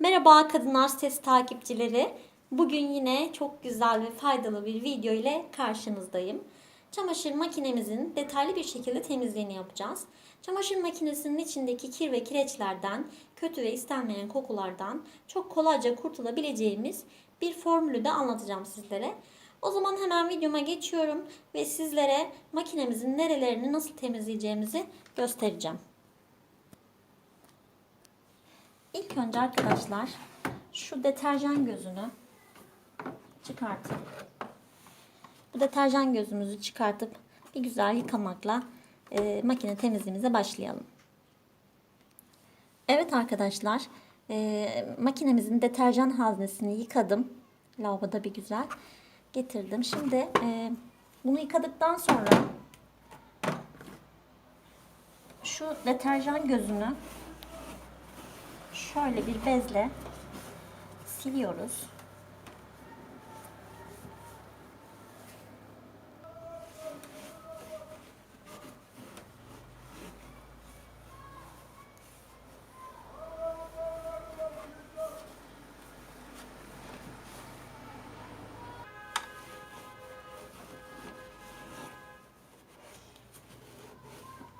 Merhaba Kadınlar Sitesi takipçileri. Bugün yine çok güzel ve faydalı bir video ile karşınızdayım. Çamaşır makinemizin detaylı bir şekilde temizliğini yapacağız. Çamaşır makinesinin içindeki kir ve kireçlerden, kötü ve istenmeyen kokulardan çok kolayca kurtulabileceğimiz bir formülü de anlatacağım sizlere. O zaman hemen videoma geçiyorum ve sizlere makinemizin nerelerini nasıl temizleyeceğimizi göstereceğim. İlk önce arkadaşlar şu deterjan gözünü çıkartıp bu deterjan gözümüzü çıkartıp bir güzel yıkamakla e, makine temizliğimize başlayalım. Evet arkadaşlar e, makinemizin deterjan haznesini yıkadım. Lavaboda bir güzel getirdim. Şimdi e, bunu yıkadıktan sonra şu deterjan gözünü şöyle bir bezle siliyoruz.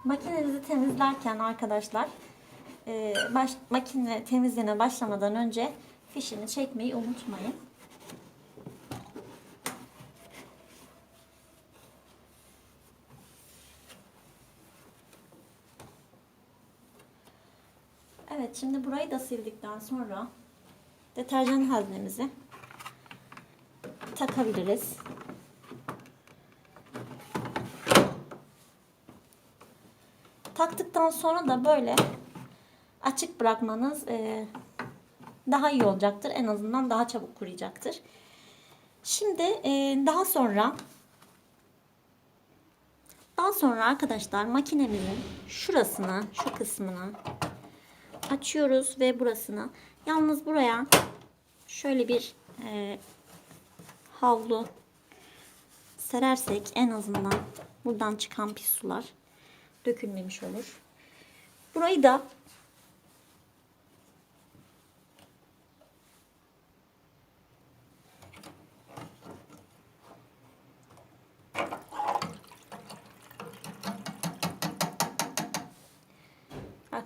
Makinenizi temizlerken arkadaşlar e, baş, makine temizliğine başlamadan önce fişini çekmeyi unutmayın. Evet şimdi burayı da sildikten sonra deterjan haznemizi takabiliriz. Taktıktan sonra da böyle açık bırakmanız e, daha iyi olacaktır. En azından daha çabuk kuruyacaktır. Şimdi e, daha sonra daha sonra arkadaşlar makinemizin şurasına, şu kısmına açıyoruz ve burasına yalnız buraya şöyle bir e, havlu serersek en azından buradan çıkan pis sular dökülmemiş olur. Burayı da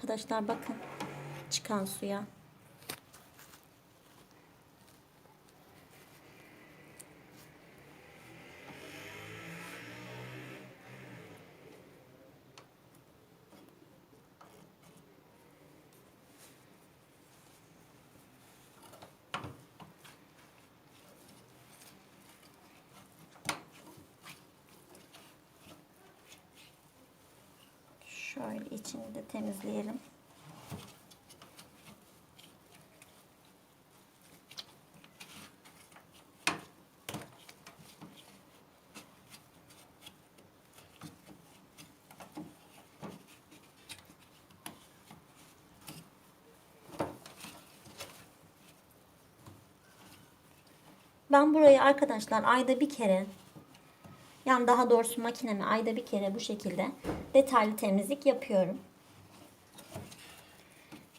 Arkadaşlar bakın çıkan suya. Şöyle içini de temizleyelim. Ben burayı arkadaşlar ayda bir kere yani daha doğrusu makinemi ayda bir kere bu şekilde detaylı temizlik yapıyorum.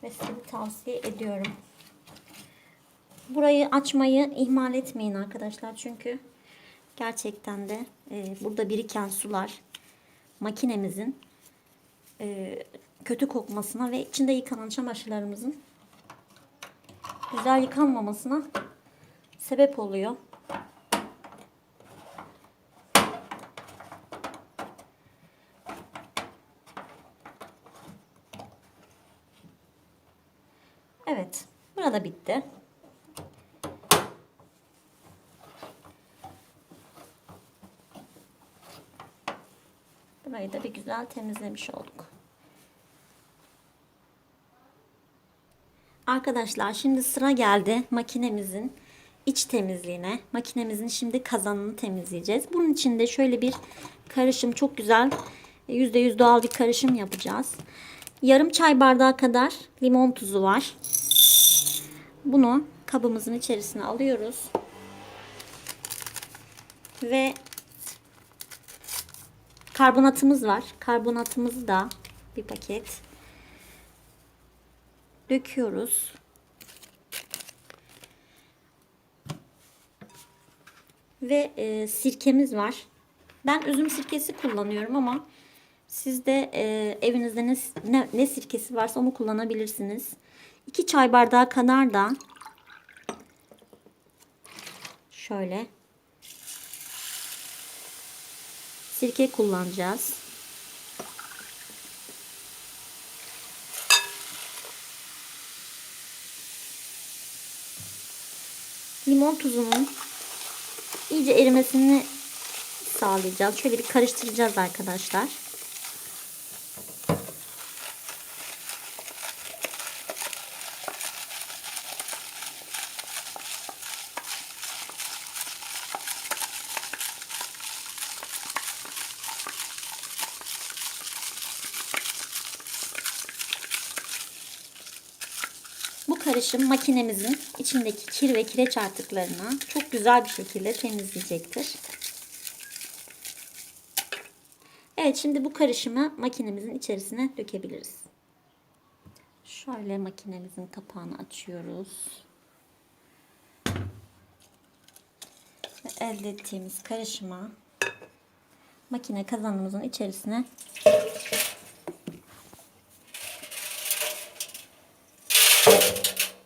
Ve size tavsiye ediyorum. Burayı açmayı ihmal etmeyin arkadaşlar. Çünkü gerçekten de e, burada biriken sular makinemizin e, kötü kokmasına ve içinde yıkanan çamaşırlarımızın güzel yıkanmamasına sebep oluyor. Evet. Burada bitti. Burayı da bir güzel temizlemiş olduk. Arkadaşlar şimdi sıra geldi makinemizin iç temizliğine. Makinemizin şimdi kazanını temizleyeceğiz. Bunun için de şöyle bir karışım çok güzel %100 doğal bir karışım yapacağız. Yarım çay bardağı kadar limon tuzu var. Bunu kabımızın içerisine alıyoruz. Ve karbonatımız var. Karbonatımızı da bir paket döküyoruz. Ve e, sirkemiz var. Ben üzüm sirkesi kullanıyorum ama siz de e, evinizde ne, ne, ne sirkesi varsa onu kullanabilirsiniz. 2 çay bardağı kadar da şöyle sirke kullanacağız. Limon tuzunun iyice erimesini sağlayacağız. Şöyle bir karıştıracağız arkadaşlar. Bu karışım makinemizin içindeki kir ve kireç artıklarını çok güzel bir şekilde temizleyecektir. Evet şimdi bu karışımı makinemizin içerisine dökebiliriz. Şöyle makinemizin kapağını açıyoruz. Ve elde ettiğimiz karışımı makine kazanımızın içerisine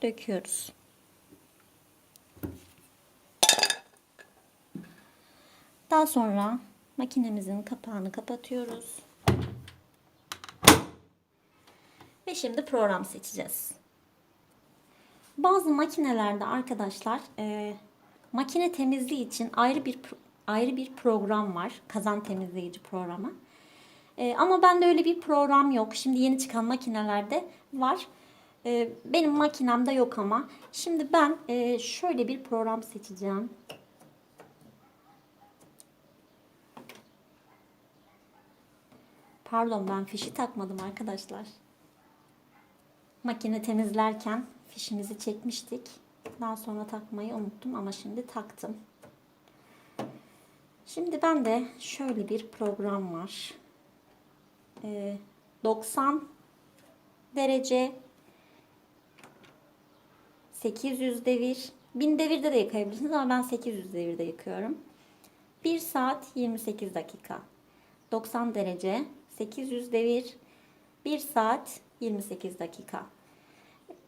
döküyoruz. Daha sonra makinemizin kapağını kapatıyoruz. Ve şimdi program seçeceğiz. Bazı makinelerde arkadaşlar e, makine temizliği için ayrı bir ayrı bir program var. Kazan temizleyici programı. E, ama bende öyle bir program yok. Şimdi yeni çıkan makinelerde var. E, benim makinemde yok ama. Şimdi ben e, şöyle bir program seçeceğim. Pardon ben fişi takmadım arkadaşlar. Makine temizlerken fişimizi çekmiştik. Daha sonra takmayı unuttum ama şimdi taktım. Şimdi ben de şöyle bir program var. Ee, 90 derece 800 devir 1000 devirde de yıkayabilirsiniz ama ben 800 devirde yıkıyorum. 1 saat 28 dakika. 90 derece 800 devir 1 saat 28 dakika.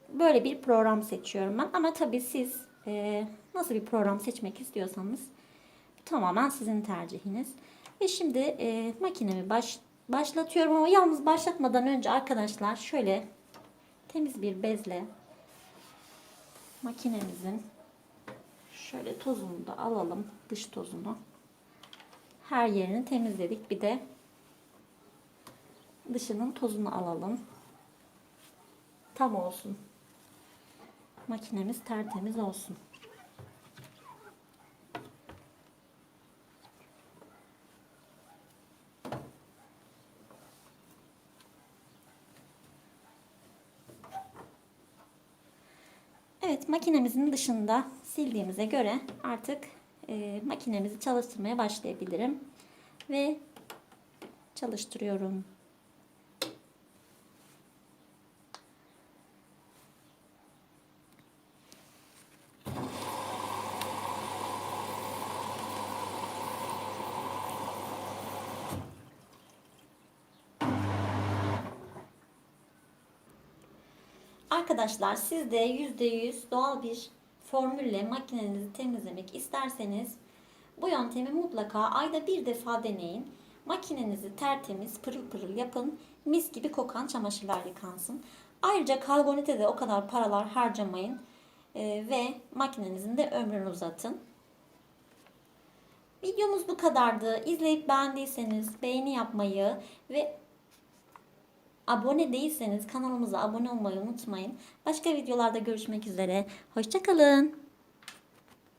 Böyle bir program seçiyorum ben. Ama tabii siz e, nasıl bir program seçmek istiyorsanız tamamen sizin tercihiniz. Ve şimdi e, makinemi baş, başlatıyorum ama yalnız başlatmadan önce arkadaşlar şöyle temiz bir bezle makinemizin şöyle tozunu da alalım. Dış tozunu. Her yerini temizledik. Bir de dışının tozunu alalım. Tam olsun. Makinemiz tertemiz olsun. Evet makinemizin dışında sildiğimize göre artık e, makinemizi çalıştırmaya başlayabilirim. Ve çalıştırıyorum. Arkadaşlar siz de %100 doğal bir formülle makinenizi temizlemek isterseniz bu yöntemi mutlaka ayda bir defa deneyin. Makinenizi tertemiz pırıl pırıl yapın. Mis gibi kokan çamaşırlar yıkansın. Ayrıca karbonite de o kadar paralar harcamayın. Ee, ve makinenizin de ömrünü uzatın. Videomuz bu kadardı. İzleyip beğendiyseniz beğeni yapmayı ve Abone değilseniz kanalımıza abone olmayı unutmayın. Başka videolarda görüşmek üzere. Hoşçakalın.